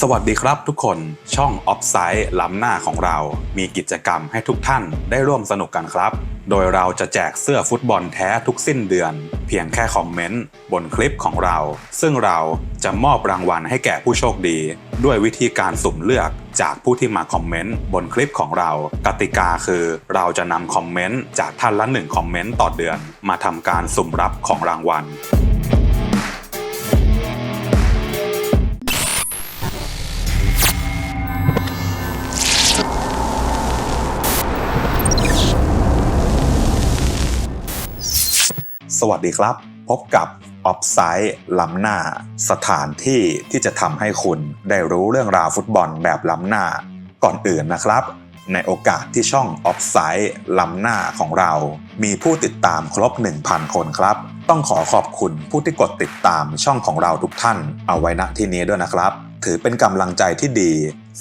สวัสดีครับทุกคนช่อง o f s i d e ล้ำหน้าของเรา มีกิจกรรมให้ทุกท่านได้ร่วมสนุกกันครับ โดยเราจะแจกเสื้อฟุตบอลแท้ทุกสิ้นเดือน เพียงแค่คอมเมนต์บนคลิปของเรา ซึ่งเราจะมอบรางวัลให้แก่ผู้โชคดี ด้วยวิธีการสุ่มเลือกจากผู้ที่มาคอมเมนต์บนคลิปของเรา กติกาคือเราจะนำคอมเมนต์จากท่านละหนึ่งคอมเมนต์ต่อเดือน มาทำการสุ่มรับของรางวัล วัสดีครับ พบกับออฟไซด์ล้ำหน้า สถานที่ที่จะทำให้คุณได้รู้เรื่องราวฟุตบอลแบบล้ำหน้า ก่อนอื่นนะครับ ในโอกาสที่ช่องออฟไซด์ล้ำหน้าของเรา มีผู้ติดตามครบ 1,000 คนครับ ต้องขอขอบคุณผู้ที่กดติดตามช่องของเราทุกท่านเอาไว้ณที่นี้ด้วยนะครับ ถือเป็นกำลังใจที่ดี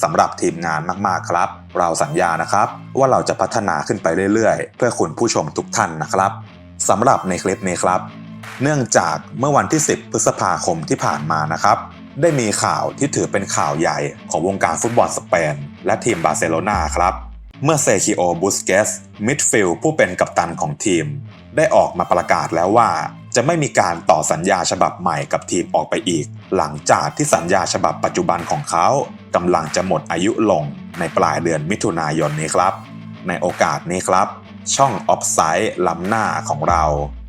สำหรับทีมงานมากๆครับ เราสัญญานะครับ ว่าเราจะพัฒนาขึ้นไปเรื่อยๆ เพื่อคุณผู้ชมทุกท่านนะครับ สำหรับในคลิปนี้ครับ เนื่องจากเมื่อวันที่ 10 พฤษภาคมที่ผ่านมานะครับ ได้มีข่าวที่ถือเป็นข่าวใหญ่ของวงการฟุตบอลสเปน และทีมบาร์เซโลนาครับ เมื่อเซคิโอ บุสเกส มิดฟิลด์ผู้เป็นกัปตันของทีม ได้ออกมาประกาศแล้วว่า จะไม่มีการต่อสัญญาฉบับใหม่กับทีมออกไปอีก หลังจากที่สัญญาฉบับปัจจุบันของเขากำลังจะหมดอายุลงในปลายเดือนมิถุนายนนี้ครับ ในโอกาสนี้ครับ ช่องออฟไซด์ล้ำหน้าของเรา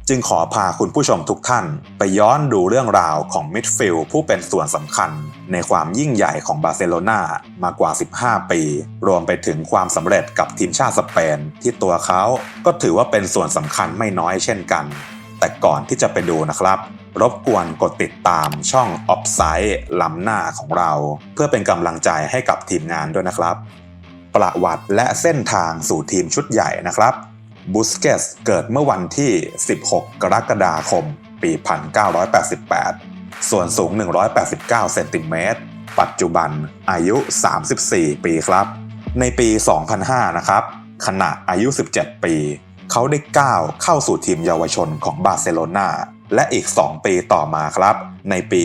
จึงขอพาคุณผู้ชมทุกท่าน ไปย้อนดูเรื่องราวของมิดฟิลด์ผู้เป็นส่วนสำคัญ ในความยิ่งใหญ่ของบาร์เซโลนามากว่า 15 ปี รวมไปถึงความสำเร็จกับทีมชาติสเปน ที่ตัวเขาก็ถือว่าเป็นส่วนสำคัญไม่น้อยเช่นกัน แต่ก่อนที่จะไปดูนะครับรบกวนกดติดตามช่องออฟไซด์ล้ำหน้าของเรา เพื่อเป็นกำลังใจให้กับทีมงานด้วยนะครับ ประวัติและเส้นทางสู่ทีมชุดใหญ่นะครับบุสเกสเกิดเมื่อวันที่ 16 กรกฎาคม ปี 1988 ส่วนสูง 189 เซนติเมตร ปัจจุบันอายุ 34 ปีครับ ในปี 2005 นะครับ ขณะอายุ 17 ปี เขาได้ก้าวเข้าสู่ทีมเยาวชนของบาร์เซโลนาและอีก 2 ปีต่อมาครับ ในปี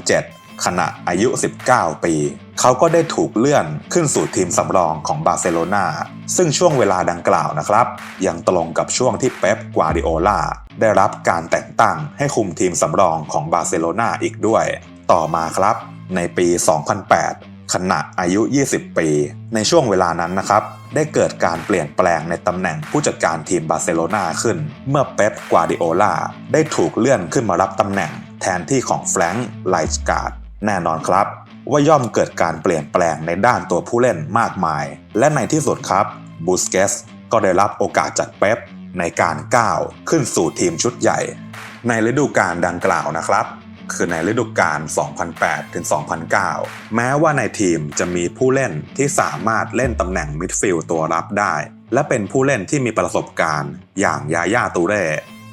2007 ขณะอายุ 19 ปี เขาก็ได้ถูกเลื่อนขึ้นสู่ทีมสำรองของบาร์เซโลนาซึ่งช่วงเวลาดังกล่าวนะครับ ยังตรงกับช่วงที่เป๊ปกวาดิโอลาได้รับการแต่งตั้งให้คุมทีมสำรองของบาร์เซโลนาอีกด้วย ต่อมาครับ ในปี 2008 ขณะอายุ 20 ปี ในช่วงเวลานั้นนะครับได้เกิดการเปลี่ยนแปลงในตำแหน่งผู้จัดการทีมบาร์เซโลนาขึ้น เมื่อเป๊ปกวาดิโอลาได้ถูกเลื่อนขึ้นมารับตำแหน่งแทนที่ของแฟรงค์ไลส์การ์ด แน่นอนครับ ว่าย่อมเกิดการเปลี่ยนแปลงในด้านตัวผู้เล่นมากมาย และในที่สุดครับบูสเกสก็ได้รับโอกาสจากเป๊ปในการก้าวขึ้นสู่ทีมชุดใหญ่ ในฤดูกาลดังกล่าวนะครับ คือในฤดูกาล 2008 ถึง 2009 แม้ว่าในทีมจะมีผู้เล่นที่สามารถเล่นตำแหน่งมิดฟิลด์ตัวรับได้ และเป็นผู้เล่นที่มีประสบการณ์อย่างยาย่าตูเร่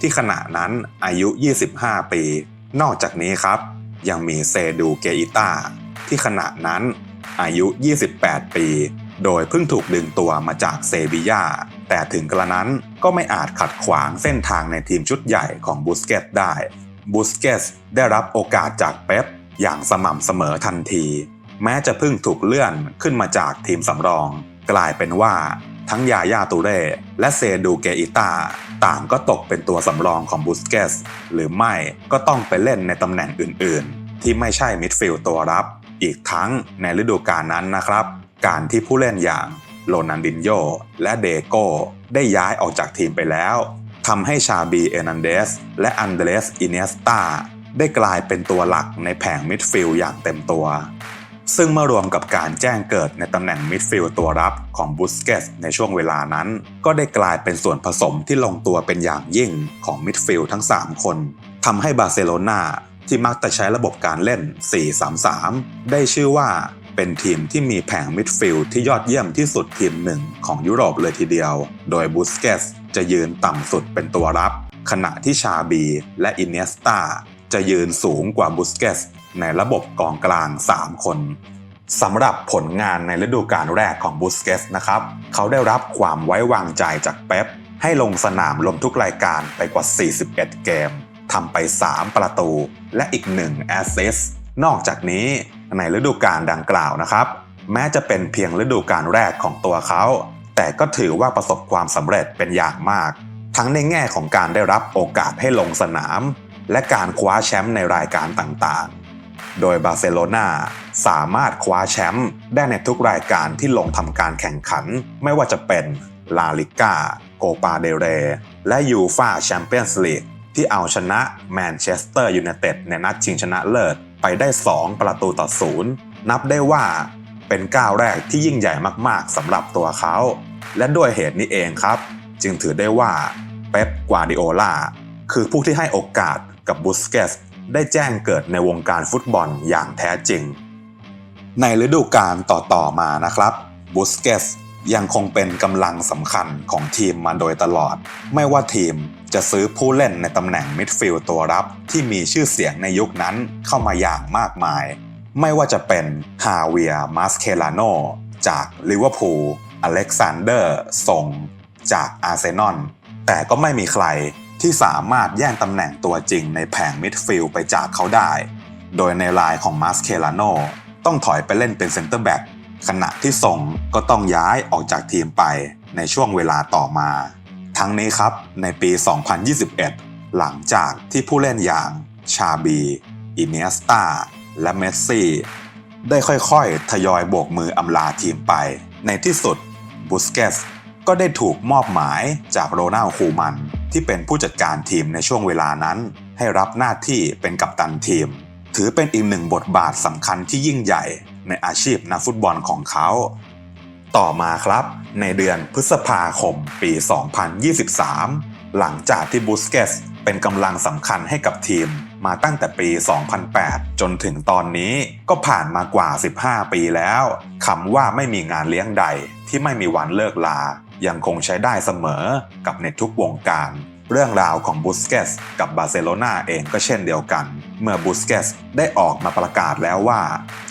ที่ขณะนั้นอายุ 25 ปี นอกจากนี้ครับ ยังมีเซดูเกอิต้าที่ขณะนั้นอายุ 28 ปี โดยเพิ่งถูกดึงตัวมาจากเซบียา แต่ถึงกระนั้นก็ไม่อาจขัดขวางเส้นทางในทีมชุดใหญ่ของบูสเกตได้บูสเกตได้รับโอกาสจากเป๊ปอย่างสม่ำเสมอทันที แม้จะเพิ่งถูกเลื่อนขึ้นมาจากทีมสำรอง กลายเป็นว่า ทั้งยายาตูเร่และเซดูเกอิต้าต่างก็ตกเป็นตัวสำรองของบูสเกสหรือไม่ก็ต้องไปเล่นในตำแหน่งอื่นๆ ที่ไม่ใช่มิดฟิลด์ตัวรับ อีกทั้งในฤดูกาลนั้นนะครับ การที่ผู้เล่นอย่างโรนันดินโยและเดโก้ได้ย้ายออกจากทีมไปแล้วทำให้ชาบีเอนันเดสและอันเดรสอินเนสตาได้กลายเป็นตัวหลักในแผงมิดฟิลด์อย่างเต็มตัว ซึ่งเมื่อรวมกับการแจ้งเกิดในตำแหน่งมิดฟิลด์ตัวรับของบุสเกสในช่วงเวลานั้น ก็ได้กลายเป็นส่วนผสมที่ลงตัวเป็นอย่างยิ่งของมิดฟิลด์ทั้ง 3 คนทำให้บาร์เซโลนาที่มักจะใช้ระบบการเล่น 4-3-3 ได้ชื่อว่าเป็นทีมที่มีแผงมิดฟิลด์ที่ยอดเยี่ยมที่สุดทีมหนึ่งของยุโรปเลยทีเดียว โดยบุสเกสจะยืนต่ำสุดเป็นตัวรับ ขณะที่ชาบีและอินเนสตาจะยืนสูงกว่าบุสเกส ในระบบกองกลาง 3 คนสำหรับผลงานในฤดูกาลแรกของบุสเกสนะครับ เขาได้รับความไว้วางใจจากเป๊ปให้ลงสนามลมทุกรายการไปกว่า 41 เกมทำไป 3 ประตู และอีก 1 แอสซิสนอกจากนี้ในฤดูกาลดังกล่าวนะครับ แม้จะเป็นเพียงฤดูกาลแรกของตัวเขา แต่ก็ถือว่าประสบความสำเร็จเป็นอย่างมาก ทั้งในแง่ของการได้รับโอกาสให้ลงสนาม และการคว้าแชมป์ในรายการต่างๆ โดยบาร์เซโลนาสามารถคว้าแชมป์ได้ในทุกรายการที่ลงทำการแข่งขัน ไม่ว่าจะเป็นลาลิก้าโกปาเดเร และยูฟาแชมเปี้ยนส์ลีกที่เอาชนะแมนเชสเตอร์ยูไนเต็ดในนัดชิงชนะเลิศไปได้ 2 ประตูต่อศูนย์นับได้ว่าเป็นก้าวแรกที่ยิ่งใหญ่มากๆสำหรับตัวเขา และด้วยเหตุนี้เองครับ จึงถือได้ว่าเป๊ปกวาดิโอลาคือผู้ที่ให้โอกาสกับบุสเกส ได้แจ้งเกิดในวงการฟุตบอลอย่างแท้จริง ในฤดูกาลต่อๆมานะครับบุสเกสยังคงเป็นกำลังสำคัญของทีมมาโดยตลอด ไม่ว่าทีมจะซื้อผู้เล่นในตำแหน่งมิดฟิลด์ตัวรับที่มีชื่อเสียงในยุคนั้นเข้ามาอย่างมากมาย ไม่ว่าจะเป็นฮาเวียมาสเคลาโนจากลิเวอร์พูลอเล็กซานเดอร์ซงจากอาร์เซนอลแต่ก็ไม่มีใคร ที่สามารถแย่งตำแหน่งตัวจริงในแผงมิดฟิลด์ไปจากเขาได้ โดยในลายของมาสเคลาโนต้องถอยไปเล่นเป็นเซนเตอร์แบ็กขณะที่ส่งก็ต้องย้ายออกจากทีมไปในช่วงเวลาต่อมา ทั้งนี้ครับในปี 2021 หลังจากที่ผู้เล่นอย่างชาบี อิเนียสตาและเมสซี่ได้ค่อยๆ ทยอยโบกมืออำลาทีมไป ในที่สุดบุสเกสก็ได้ถูกมอบหมายจากโรนัลคูมัน ที่เป็นผู้จัดการทีมในช่วงเวลานั้น ให้รับหน้าที่เป็นกัปตันทีม ถือเป็นอีกหนึ่งบทบาทสำคัญที่ยิ่งใหญ่ในอาชีพนักฟุตบอลของเขา ต่อมาครับ ในเดือนพฤษภาคมปี 2023 หลังจากที่บูสเกสเป็นกำลังสำคัญให้กับทีมมาตั้งแต่ปี 2008 จนถึงตอนนี้ก็ผ่านมากว่า 15 ปีแล้วคำว่าไม่มีงานเลี้ยงใดที่ไม่มีวันเลิกลา ยังคงใช้ได้เสมอกับในทุกวงการ เรื่องราวของบุสเกสกับบาร์เซโลนาเองก็เช่นเดียวกัน เมื่อบุสเกสได้ออกมาประกาศแล้วว่า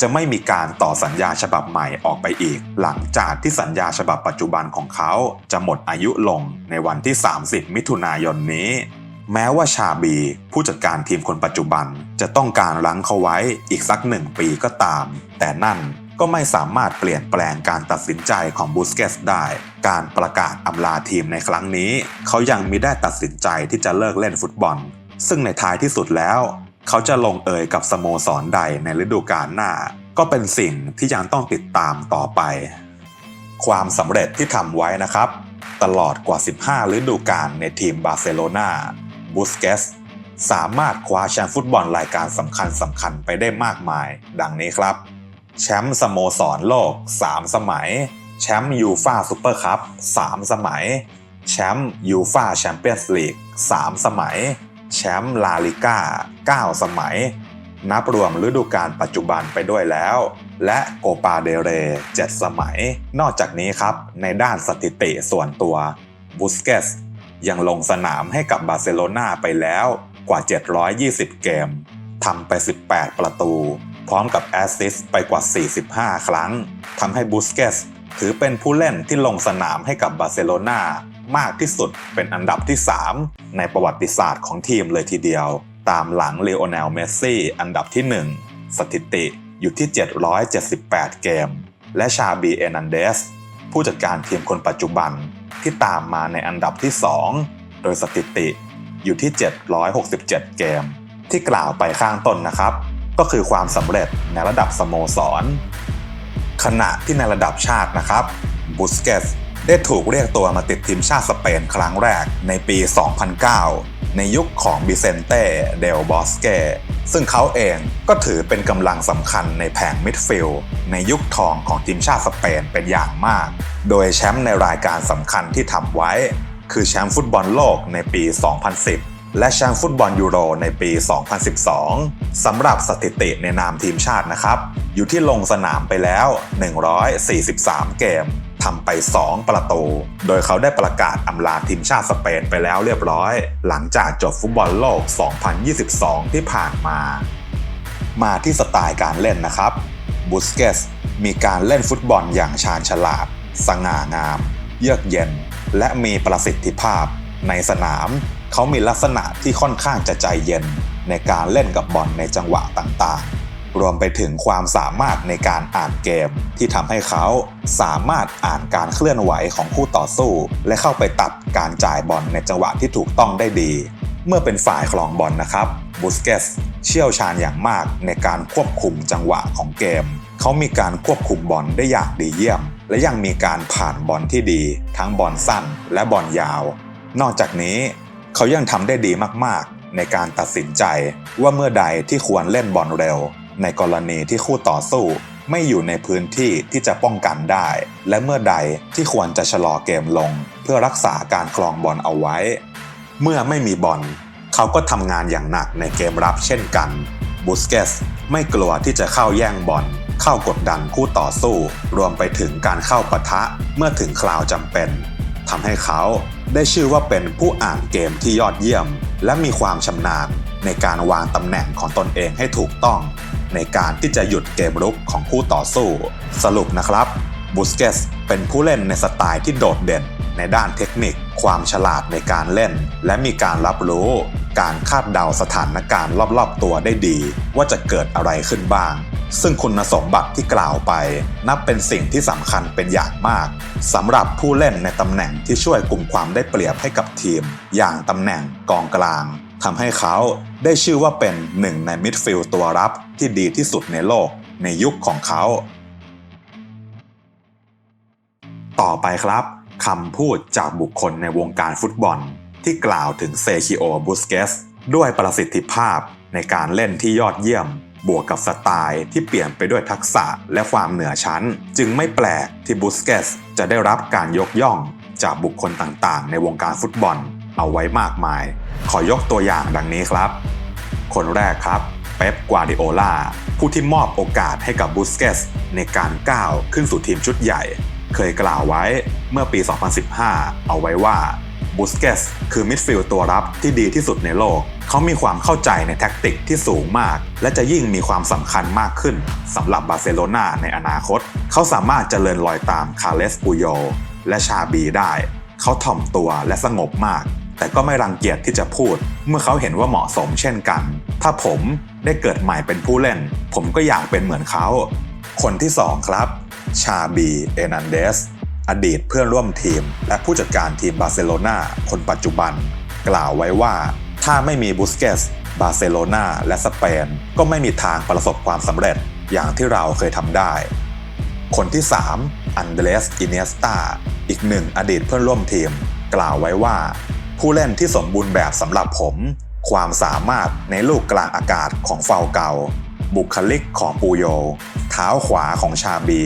จะไม่มีการต่อสัญญาฉบับใหม่ออกไปอีก หลังจากที่สัญญาฉบับปัจจุบันของเขาจะหมดอายุลงในวันที่ 30 มิถุนายนนี้แม้ว่าชาบี ผู้จัดการทีมคนปัจจุบันจะต้องการรั้งเขาไว้อีกสักหนึ่งปีก็ตาม แต่นั่น ก็ไม่สามารถเปลี่ยนแปลงการตัดสินใจของบูสเกสได้ การประกาศอำลาทีมในครั้งนี้ เขายังมิได้ตัดสินใจที่จะเลิกเล่นฟุตบอล ซึ่งในท้ายที่สุดแล้ว เขาจะลงเอยกับสโมสรใดในฤดูกาลหน้า ก็เป็นสิ่งที่ยังต้องติดตามต่อไป ความสำเร็จที่ทำไว้นะครับ ตลอดกว่า 15 ฤดูกาลในทีมบาร์เซโลนาบูสเกสสามารถคว้าแชมป์ฟุตบอลรายการสำคัญสำคัญไปได้มากมาย ดังนี้ครับ แชมป์สโมสรโลก 3 สมัย แชมป์ยูฟาซูเปอร์คัพ3สมัย แชมป์ยูฟาแชมเปี้ยนส์ลีก3สมัย แชมป์ลาลิก้า9 สมัย นับรวมฤดูกาลปัจจุบันไปด้วยแล้ว และโกปาเดเร 7 สมัย นอกจากนี้ครับ ในด้านสถิติส่วนตัวบุสเกสยังลงสนามให้กับบาร์เซโลนาไปแล้วกว่า 720 เกมทำไป 18 ประตู พร้อมกับแอสซิสต์ไปกว่า 45 ครั้งทำให้บูสเกสถือเป็นผู้เล่นที่ลงสนามให้กับบาร์เซโลนามากที่สุดเป็นอันดับที่ 3 ในประวัติศาสตร์ของทีมเลยทีเดียว ตามหลังเลโอเนลเมสซี่อันดับที่ 1 สถิติอยู่ที่ 778 เกม และชาบีเอนันเดสผู้จัดการทีมคนปัจจุบันที่ตามมาในอันดับที่ 2 โดยสถิติอยู่ที่ 767 เกม ที่กล่าวไปข้างต้นนะครับ ก็คือความสำเร็จในระดับสโมสร ขณะที่ในระดับชาตินะครับบุสเกสได้ถูกเรียกตัวมาติดทีมชาติสเปนครั้งแรกในปี 2009 ในยุคของบิเซนเต้ เดลบอสเกซึ่งเขาเองก็ถือเป็นกำลังสำคัญในแผงมิดฟิลด์ในยุคทองของทีมชาติสเปนเป็นอย่างมาก โดยแชมป์ในรายการสำคัญที่ทำไว้ คือแชมป์ฟุตบอลโลกในปี 2010 และแชมป์ฟุตบอลยูโรในปี 2012 สำหรับสถิติในนามทีมชาตินะครับ อยู่ที่ลงสนามไปแล้ว 143 เกมทำไป 2 ประตู โดยเขาได้ประกาศอำลาทีมชาติสเปนไปแล้วเรียบร้อย หลังจากจบฟุตบอลโลก 2022 ที่ผ่านมา มาที่สไตล์การเล่นนะครับ บุสเกสมีการเล่นฟุตบอลอย่างชาญฉลาด สง่างาม เยือกเย็น และมีประสิทธิภาพในสนาม เขามีลักษณะที่ค่อนข้างจะใจเย็นในการเล่นกับบอลในจังหวะต่างๆ รวมไปถึงความสามารถในการอ่านเกม ที่ทำให้เขาสามารถอ่านการเคลื่อนไหวของคู่ต่อสู้ และเข้าไปตัดการจ่ายบอลในจังหวะที่ถูกต้องได้ดี เมื่อเป็นฝ่ายคลองบอลนะครับบูสเกสเชี่ยวชาญอย่างมากในการควบคุมจังหวะของเกม เขามีการควบคุมบอลได้อย่างดีเยี่ยม และยังมีการผ่านบอลที่ดี ทั้งบอลสั้นและบอลยาว นอกจากนี้ เขายังทำได้ดีมากๆ ในการตัดสินใจว่าเมื่อใดที่ควรเล่นบอลเร็ว ในกรณีที่คู่ต่อสู้ไม่อยู่ในพื้นที่ที่จะป้องกันได้ และเมื่อใดที่ควรจะชะลอเกมลง เพื่อรักษาการคลองบอลเอาไว้ เมื่อไม่มีบอลเขาก็ทำงานอย่างหนักในเกมรับเช่นกันบูสเกสไม่กลัวที่จะเข้าแย่งบอลเข้ากดดันคู่ต่อสู้ รวมไปถึงการเข้าปะทะเมื่อถึงคราวจำเป็นทำให้เขา ได้ชื่อว่าเป็นผู้อ่านเกมที่ยอดเยี่ยม และมีความชำนาญในการวางตำแหน่งของตนเองให้ถูกต้อง ในการที่จะหยุดเกมรุกของคู่ต่อสู้ สรุปนะครับบูสเกสเป็นผู้เล่นในสไตล์ที่โดดเด่นในด้านเทคนิค ความฉลาดในการเล่น และมีการรับรู้ การคาดเดาสถานการณ์รอบๆตัวได้ดี ว่าจะเกิดอะไรขึ้นบ้าง ซึ่งคุณสมบัติที่กล่าวไป นับเป็นสิ่งที่สำคัญเป็นอย่างมากสำหรับผู้เล่นในตำแหน่งที่ช่วยกลุ่มความได้เปรียบให้กับทีม อย่างตำแหน่งกองกลางทำให้เขาได้ชื่อว่าเป็นหนึ่งในมิดฟิลด์ตัวรับที่ดีที่สุดในโลกในยุคของเขา ต่อไปครับคำพูดจากบุคคลในวงการฟุตบอล ที่กล่าวถึงเซคิโอ บุสเกส ด้วยประสิทธิภาพในการเล่นที่ยอดเยี่ยม บวกกับสไตล์ที่เปลี่ยนไปด้วยทักษะและความเหนือชั้น จึงไม่แปลกที่บุสเกสจะได้รับการยกย่องจากบุคคลต่างๆ ในวงการฟุตบอลเอาไว้มากมาย ขอยกตัวอย่างดังนี้ครับ คนแรกครับ เป๊ป กวาดิโอลา ผู้ที่มอบโอกาสให้กับบุสเกสในการก้าวขึ้นสู่ทีมชุดใหญ่ เคยกล่าวไว้เมื่อปี 2015 เอาไว้ว่า บุสเกสคือมิดฟิลด์ตัวรับที่ดีที่สุดในโลก เขามีความเข้าใจในแท็กติกที่สูงมาก และจะยิ่งมีความสำคัญมากขึ้นสำหรับบาร์เซโลนาในอนาคต เขาสามารถเจริญรอยตามคาเลสปูโยและชาบีได้ เขาถ่อมตัวและสงบมาก แต่ก็ไม่รังเกียจที่จะพูด เมื่อเขาเห็นว่าเหมาะสมเช่นกัน ถ้าผมได้เกิดใหม่เป็นผู้เล่น ผมก็อยากเป็นเหมือนเขา คนที่สองครับ ชาบี เอนันเดส อดีตเพื่อนร่วมทีม และผู้จัดการทีมบาร์เซโลนาคนปัจจุบัน กล่าวไว้ว่า ถ้าไม่มีบุสเกสบาร์เซโลนาและสเปนก็ไม่มีทางประสบความสำเร็จอย่างที่เราเคยทำได้ คนที่ 3 อันเดรสอินเนสตาอีกหนึ่งอดีตเพื่อนร่วมทีม กล่าวไว้ว่า ผู้เล่นที่สมบูรณ์แบบสำหรับผม ความสามารถในลูกกลางอากาศของเฟาเกาบุคลิกของปูโย เท้าขวาของชาบี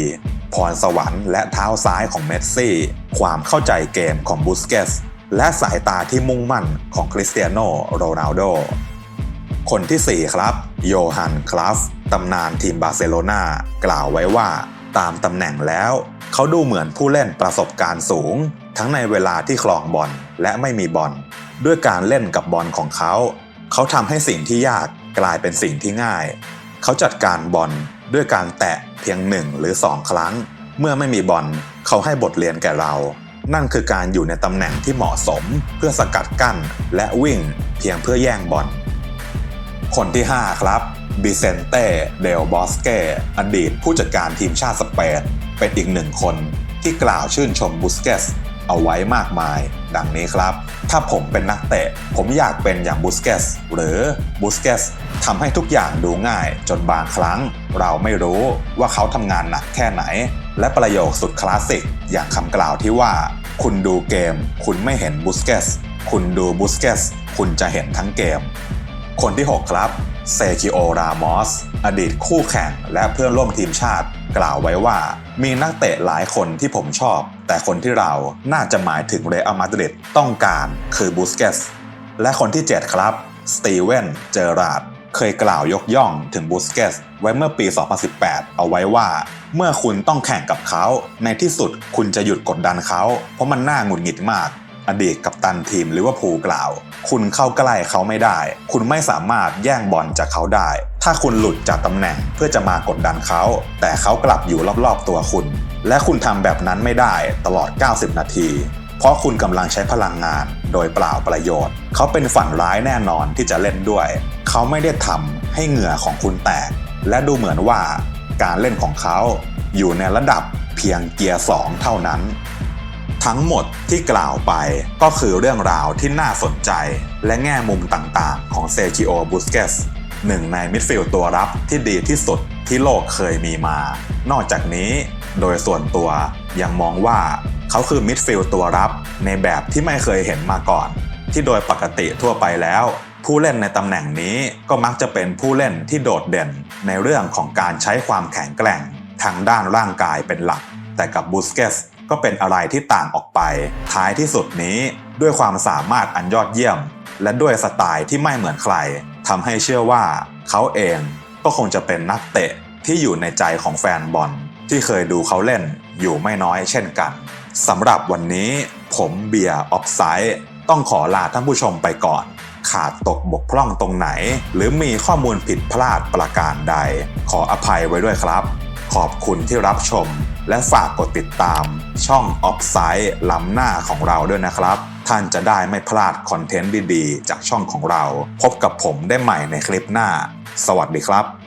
พรสวรรค์และเท้าซ้ายของเมสซี่ ความเข้าใจเกมของบุสเกสและสายตาที่มุ่งมั่นของคริสเตียโนโรนัลโด คนที่ 4 ครับ โยฮันคลัฟตำนานทีมบาร์เซโลนากล่าวไว้ว่าตามตำแหน่งแล้ว เขาดูเหมือนผู้เล่นประสบการณ์สูง ทั้งในเวลาที่คลองบอลและไม่มีบอลด้วยการเล่นกับบอลของเขา เขาทำให้สิ่งที่ยากกลายเป็นสิ่งที่ง่าย เขาจัดการบอลด้วยการแตะเพียงหนึ่งหรือสองครั้ง เมื่อไม่มีบอลเขาให้บทเรียนแก่เรา นั่นคือการอยู่ในตำแหน่งที่เหมาะสม เพื่อสกัดกั้นและวิ่งเพียงเพื่อแย่งบอลคนที่ 5 ครับบิเซนเต้เดลบอสเกอดีตผู้จัดการทีมชาติสเปนเป็นอีกหนึ่งคนที่กล่าวชื่นชมบุสเกสเอาไว้มากมาย ดังนี้ครับ ถ้าผมเป็นนักเตะ ผมอยากเป็นอย่างบุสเกสหรือบุสเกส ทำให้ทุกอย่างดูง่ายจนบางครั้ง เราไม่รู้ว่าเขาทำงานหนักแค่ไหน และประโยคสุดคลาสสิกอย่างคำกล่าวที่ว่า คุณดูเกม คุณไม่เห็นบุสเกสคุณดูบุสเกสคุณจะเห็นทั้งเกม คนที่ 6 ครับเซคิโอ รามอส อดีตคู่แข่งและเพื่อนร่วมทีมชาติ กล่าวไว้ว่า มีนักเตะหลายคนที่ผมชอบ แต่คนที่เราน่าจะหมายถึงเรอัลมาดริดต้องการคือบูสเกสและคนที่ 7 ครับ สตีเวน เจอราร์ด เคยกล่าวยกย่องถึงบูสเกสไว้เมื่อปี 2018 เอาไว้ว่า เมื่อคุณต้องแข่งกับเขา ในที่สุดคุณจะหยุดกดดันเขา เพราะมันน่าหงุดหงิดมาก อดีตกัปตันทีมลิเวอร์พูลกล่าว คุณเข้าใกล้เขาไม่ได้ คุณไม่สามารถแย่งบอลจากเขาได้ ถ้าคุณหลุดจากตำแหน่งเพื่อจะมากดดันเขา แต่เขากลับอยู่รอบๆตัวคุณ และคุณทำแบบนั้นไม่ได้ตลอด 90 นาทีเพราะคุณกำลังใช้พลังงานโดยเปล่าประโยชน์ เขาเป็นฝันร้ายแน่นอนที่จะเล่นด้วย เขาไม่ได้ทำให้เหงื่อของคุณแตก และดูเหมือนว่าการเล่นของเขาอยู่ในระดับเพียงเกียร์ 2 เท่านั้น ทั้งหมดที่กล่าวไปก็คือเรื่องราวที่น่าสนใจ และแง่มุมต่างๆ ของเซจิโอบุสเกสหนึ่งในมิดฟิลด์ตัวรับที่ดีที่สุดที่โลกเคยมีมา นอกจากนี้โดยส่วนตัวยังมองว่าเขาคือมิดฟิลด์ตัวรับในแบบที่ไม่เคยเห็นมาก่อน ที่โดยปกติทั่วไปแล้ว ผู้เล่นในตำแหน่งนี้ก็มักจะเป็นผู้เล่นที่โดดเด่นในเรื่องของการใช้ความแข็งแกร่ง ทางด้านร่างกายเป็นหลัก แต่กับบูสเกสก็เป็นอะไรที่ต่างออกไป ท้ายที่สุดนี้ด้วยความสามารถอันยอดเยี่ยม และด้วยสไตล์ที่ไม่เหมือนใครทำให้เชื่อว่าเขาเองก็คงจะเป็นนักเตะที่อยู่ในใจของแฟนบอลที่เคยดูเขาเล่นอยู่ไม่น้อยเช่นกันสำหรับวันนี้ผมเบียร์ออฟไซด์ต้องขอลาท่านผู้ชมไปก่อน ขาดตกบกพร่องตรงไหน หรือมีข้อมูลผิดพลาดประการใด ขออภัยไว้ด้วยครับ ขอบคุณที่รับชม และฝากกดติดตาม ช่อง o f f s i d e ล้ำหน้าของเราด้วยนะครับ ท่านจะได้ไม่พลาดคอนเทนต์ดีๆ จากช่องของเรา พบกับผมได้ใหม่ในคลิปหน้า สวัสดีครับ